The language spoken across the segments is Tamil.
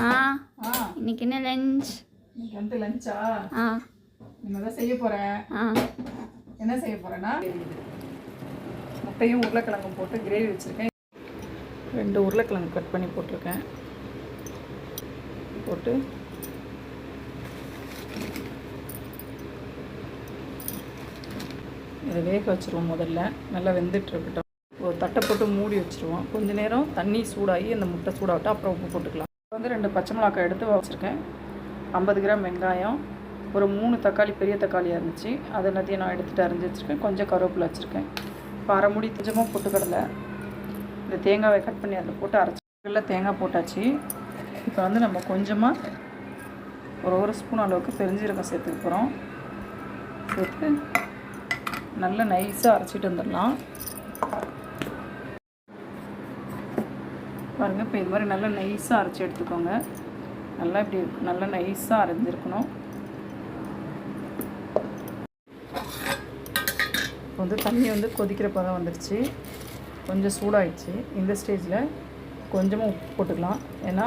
ஆ ஆ இன்னைக்கு என்ன லஞ்ச் இன்னைக்கு வந்து லஞ்சா ஆ? தான் செய்ய போகிறேன் ஆ. என்ன செய்ய போகிறேன்னா முட்டையும் உருளைக்கிழங்கும் போட்டு கிரேவி வச்சுருக்கேன். ரெண்டு உருளைக்கிழங்கு கட் பண்ணி போட்டிருக்கேன். போட்டு இதை வேக வச்சுருவோம் முதல்ல. நல்லா வெந்துட்டு இருக்கட்டும். ஒரு தட்டை போட்டு மூடி வச்சுருவோம். கொஞ்ச நேரம் தண்ணி சூடாகி அந்த முட்டை சூடாகட்டும். அப்புறம் உப்பு போட்டுக்கலாம். வந்து ரெண்டு பச்சை மிளகாய் எடுத்து வச்சுருக்கேன். ஐம்பது கிராம் வெங்காயம் ஒரு மூணு தக்காளி பெரிய தக்காளியாக இருந்துச்சு. அது எல்லாத்தையும் நான் எடுத்துகிட்டு அரைஞ்சி வச்சுருக்கேன். கொஞ்சம் கருவேப்பிலை வச்சுருக்கேன். இப்போ அரை முடி கொஞ்சமாக பொட்டுக்கடலை இந்த தேங்காவை கட் பண்ணி அதில் போட்டு அரைச்சி தேங்காய் போட்டாச்சு. இப்போ வந்து நம்ம கொஞ்சமாக ஒரு ஒரு ஸ்பூன் அளவுக்கு பெருஞ்சீரகம் சேர்த்துக்க போகிறோம் சேர்த்து நல்லா நைஸாக அரைச்சிட்டு வந்துடலாம். பாருங்கள் இப்போ இது மாதிரி நல்லா நைஸாக அரைச்சி எடுத்துக்கோங்க. நல்லா இப்படி நல்லா நைஸாக அரைஞ்சிருக்கணும். இப்போ வந்து தண்ணி வந்து கொதிக்கிற பதம் வந்துருச்சு. கொஞ்சம் சூடாகிடுச்சு இந்த ஸ்டேஜில் கொஞ்சமாக உப்பு போட்டுக்கலாம். ஏன்னா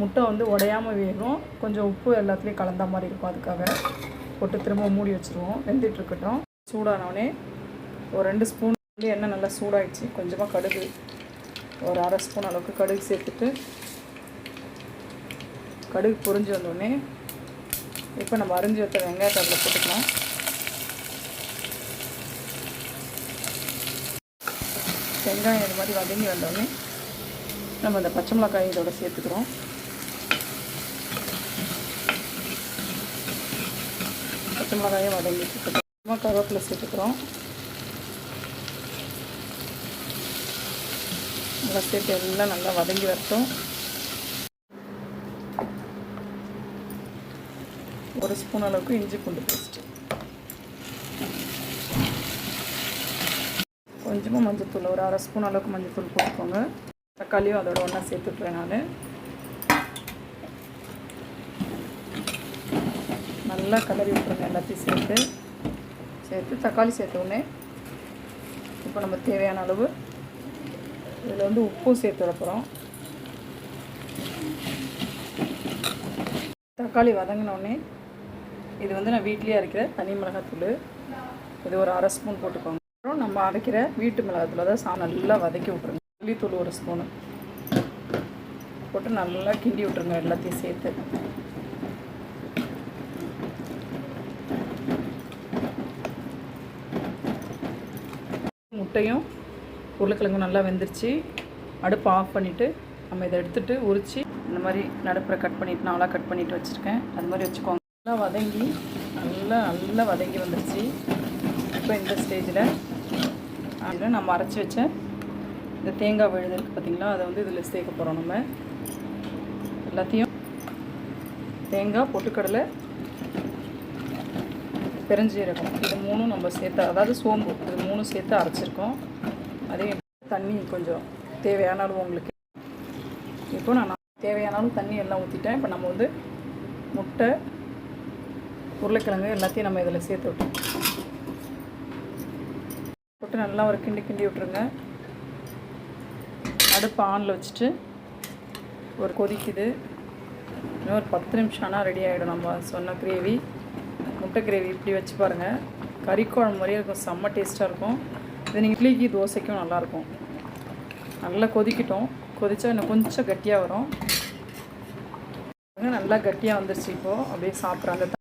முட்டை வந்து உடையாமல் வேகும். கொஞ்சம் உப்பு எல்லாத்துலேயும் கலந்த மாதிரி இருக்கும் அதுக்காக. போட்டு திரும்ப மூடி வச்சுருவோம். வெந்துட்டு இருக்கட்டும். சூடானவுடனே ஒரு ரெண்டு ஸ்பூன் வந்து எண்ணெய் நல்லா சூடாயிடுச்சு. கொஞ்சமாக கடுகு. ஒரு அரை ஸ்பூன் அளவுக்கு கடுகு சேர்த்துட்டு கடுகு பொறிஞ்சு வந்தோடனே இப்போ நம்ம அரிஞ்சு வைத்த வெங்காயத்தை அதில் போட்டுக்கலாம். வெங்காயம் இது மாதிரி வதங்கி வந்தோடனே நம்ம இந்த பச்சை மிளகாய் இதோட சேர்த்துக்கிறோம். பச்சை மிளகாயும் வதங்கிட்டு இருக்கட்டும் கருவேப்பிலை சேர்த்துக்கிறோம். நல்லா சேர்த்து எல்லாம் நல்லா வதங்கி வரட்டும். ஒரு ஸ்பூன் அளவுக்கு இஞ்சி பூண்டு பேஸ்ட்டு. கொஞ்சமாக மஞ்சத்தூள் ஒரு அரை ஸ்பூன் அளவுக்கு மஞ்சத்தூள் போட்டுக்கோங்க. தக்காளியும் அதோட ஒன்றா சேர்த்துக்கிறேன் நான். நல்லா கலரி விட்டுருங்க எல்லாத்தையும் சேர்த்து. சேர்த்து தக்காளி சேர்த்த உடனே இப்போ நம்ம தேவையான அளவு இதில் வந்து உப்பும் சேர்த்து விட தக்காளி வதங்கினோடனே இது வந்து நான் வீட்லேயே அரைக்கிற தனி மிளகாத்தூள். இது ஒரு அரை ஸ்பூன் போட்டுக்கோங்க. அப்புறம் நம்ம அரைக்கிற வீட்டு மிளகாத்தூள் தான் சா நல்லா வதக்கி விட்ருங்க மல்லித்தூள் ஒரு ஸ்பூனு. போட்டு நல்லா கிண்டி விட்ருங்க எல்லாத்தையும் சேர்த்து. முட்டையும் உருளைக்கிழங்கும் நல்லா வெந்துருச்சு. அடுப்பு ஆஃப் பண்ணிவிட்டு நம்ம இதை எடுத்துகிட்டு உரித்து இந்த மாதிரி நடுப்புற கட் பண்ணிட்டு நாளாக கட் பண்ணிவிட்டு வச்சுருக்கேன். அது மாதிரி வச்சுக்கோங்க. நல்லா வதங்கி நல்லா நல்லா வதங்கி வந்துருச்சு. இப்போ இந்த ஸ்டேஜில் அதில் நம்ம அரைச்சி வச்ச இந்த தேங்காய் விழுது இருக்குது அதை வந்து இதில் சேர்க்க போகிறோம் நம்ம. எல்லாத்தையும் தேங்காய் பொட்டுக்கடலை பெருஞ்சீரகம் இது மூணும் நம்ம சேர்த்து அதாவது சோம்பு இது மூணும் சேர்த்து அரைச்சிருக்கோம். அதே தண்ணி கொஞ்சம் தேவையான அளவு உங்களுக்கு. இப்போ நான் தேவையான தண்ணி எல்லாம் ஊற்றிட்டேன் இப்போ நம்ம வந்து முட்டை உருளைக்கிழங்கு எல்லாத்தையும் நம்ம இதில் சேர்த்து விட்டோம். போட்டு நல்லா ஒரு கிண்டி கிண்டி விட்ருங்க அடுப்பு ஆனில் வச்சுட்டு ஒரு கொதிக்குது. இன்னும் ஒரு பத்து நிமிஷம் ஆனால் ரெடி ஆகிடும் நம்ம சொன்ன கிரேவி முட்டை கிரேவி இப்படி வச்சு பாருங்கள் கறி குழம்பு மாதிரியே இருக்கும். செம்ம டேஸ்ட்டாக இருக்கும். இது நீங்கள் இட்லிக்கு தோசைக்கும் நல்லாயிருக்கும் நல்லா கொதிக்கிட்டோம். கொதித்தா இன்னும் கொஞ்சம் கட்டியாக வரும். நல்லா கட்டியாக வந்துருச்சு இப்போது அப்படியே சாப்பிட்ற அந்த